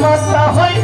মাতা হয়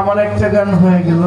আমার একটা গান হয়ে গেল।